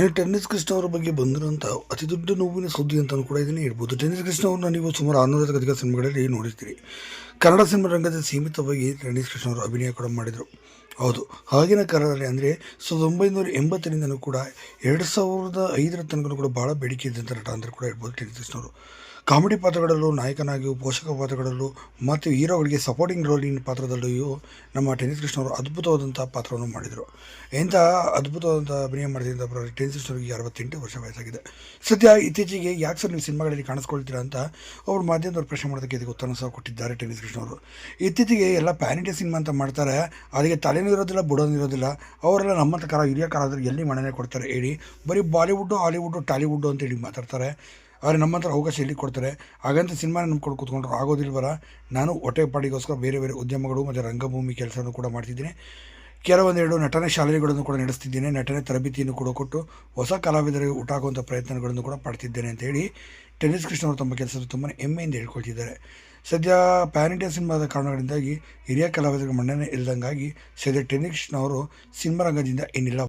ಇನ್ನು ಟೆನ್ನಿಸ್ ಕೃಷ್ಣ ಅವರ ಬಗ್ಗೆ ಬಂದಿರುವಂಥ ಅತಿ ದೊಡ್ಡ ನೋವಿನ ಸುದ್ದಿ ಅಂತಲೂ ಕೂಡ ಇದನ್ನೇ ಹೇಳ್ಬೋದು. ಟೆನ್ನಿಸ್ ಕೃಷ್ಣ ಅವ್ರನ್ನ ನೀವು ಸುಮಾರು ಆರುನೂರಕ್ಕೂ ಅಧಿಕ ಸಿನಿಮಾಗಳಲ್ಲಿ ನೋಡಿರ್ತೀರಿ. ಕನ್ನಡ ಸಿನಿಮಾ ರಂಗದ ಸೀಮಿತವಾಗಿ ಟೆನ್ನಿಸ್ ಕೃಷ್ಣ ಅವರು ಅಭಿನಯ ಕೂಡ ಮಾಡಿದರು. ಹೌದು. ಆಗಿನ ಕಾಲದಲ್ಲಿ ಅಂದರೆ ಸಾವಿರದ ಒಂಬೈನೂರ ಎಂಬತ್ತರಿಂದನೂ ಕೂಡ ಎರಡು ಸಾವಿರದ ಐದರ ತನಕ ಕೂಡ ಭಾಳ ಬೇಡಿಕೆ ಇದ್ದಂಥ ನಟ ಅಂದರೆ ಕೂಡ ಹೇಳ್ಬೋದು ಅವರು ಕಾಮಿಡಿ ಪಾತ್ರಗಳಲ್ಲೂ ನಾಯಕನಾಗಿಯೂ ಪೋಷಕ ಪಾತ್ರಗಳಲ್ಲೂ ಮತ್ತು ಹೀರೋಗಳಿಗೆ ಸಪೋರ್ಟಿಂಗ್ ರೋಲಿನ ಪಾತ್ರದಲ್ಲಿಯೂ ನಮ್ಮ ಟೆನಿಸ್ ಕೃಷ್ಣ ಅವರು ಅದ್ಭುತವಾದಂಥ ಪಾತ್ರವನ್ನು ಮಾಡಿದರು. ಇಂಥ ಅದ್ಭುತವಾದಂಥ ಅಭಿನಯ ಮಾಡಿದಂಥ ಟೆನಿಸ್ ಕೃಷ್ಣ ಅವರಿಗೆ ಅರವತ್ತೆಂಟು ವರ್ಷ ವಯಸ್ಸಾಗಿದೆ. ಸದ್ಯ ಇತ್ತೀಚೆಗೆ ಯಾಕೆ ಸರ್ ನೀವು ಸಿನಿಮಾಗಳಲ್ಲಿ ಕಾಣಿಸ್ಕೊಳ್ತೀರಾ ಅಂತ ಅವರು ಮಾಧ್ಯಮದವ್ರು ಪ್ರಶ್ನೆ ಮಾಡೋದಕ್ಕೆ ಇದಕ್ಕೆ ಉತ್ತರ ಸಹ ಕೊಟ್ಟಿದ್ದಾರೆ ಟೆನಿಸ್ ಕೃಷ್ಣವರು. ಇತ್ತೀಚೆಗೆ ಎಲ್ಲ ಪ್ಯಾನ್ ಇಂಡಿಯಾ ಸಿನಿಮಾ ಅಂತ ಮಾಡ್ತಾರೆ, ಅದಕ್ಕೆ ತಲೆನೂ ಇರೋದಿಲ್ಲ, ಬುಡೋನು ಇರೋದಿಲ್ಲ. ಅವರೆಲ್ಲ ನಮ್ಮಂಥ ಕಾಲ ಹಿರಿಯ ಕಾಲದಲ್ಲಿ ಎಲ್ಲಿ ಮನೆನೇ ಕೊಡ್ತಾರೆ ಹೇಳಿ. ಬರೀ ಬಾಲಿವುಡ್ಡು, ಹಾಲಿವುಡ್ಡು, ಟಾಲಿವುಡ್ಡು ಅಂತ ಹೇಳಿ ಮಾತಾಡ್ತಾರೆ. ಆದರೆ ನಮ್ಮ ಹತ್ರ ಅವಕಾಶ ಎಲ್ಲಿ ಕೊಡ್ತಾರೆ? ಹಾಗಂತ ಸಿನಿಮಾನ ನಂಬ್ಕೊಂಡು ಕೂತ್ಕೊಂಡ್ರು ಆಗೋದಿಲ್ವಲ್ಲ? ನಾನು ಹೊಟ್ಟೆಪಾಡಿಗೋಸ್ಕರ ಬೇರೆ ಬೇರೆ ಉದ್ಯಮಗಳು ಮತ್ತು ರಂಗಭೂಮಿ ಕೆಲಸವನ್ನು ಕೂಡ ಮಾಡ್ತಿದ್ದೀನಿ. ಕೆಲವೊಂದೆರಡು ನಟನೆ ಶಾಲೆಗಳನ್ನು ಕೂಡ ನಡೆಸ್ತಿದ್ದೀನಿ. ನಟನೆ ತರಬೇತಿಯನ್ನು ಕೂಡ ಕೊಟ್ಟು ಹೊಸ ಕಲಾವಿದರಿಗೆ ಊಟ ಹಾಕುವಂಥ ಪ್ರಯತ್ನಗಳನ್ನು ಕೂಡ ಪಡ್ತಿದ್ದೇನೆ ಅಂತ ಹೇಳಿ. ಟೆನ್ನಿಸ್ ಕೃಷ್ಣ ಅವರು ತಮ್ಮ ಕೆಲಸದ ತುಂಬಾ ಹೆಮ್ಮೆಯಿಂದ ಹೇಳ್ಕೊಳ್ತಿದ್ದಾರೆ. ಸದ್ಯ ಪ್ಯಾನ್ ಇಂಡಿಯಾ ಸಿನಿಮಾದ ಕಾರಣಗಳಿಂದಾಗಿ ಹಿರಿಯ ಕಲಾವಿದರಿಗೆ ಮನ್ನಣೆ ಇಲ್ಲದಂಗಾಗಿ ಸದ್ಯ ಟೆನಿಕ್ಷನ್ ಕೃಷ್ಣ ಅವರು ಸಿನಿಮಾ ರಂಗದಿಂದ ಏನಿಲ್ಲ.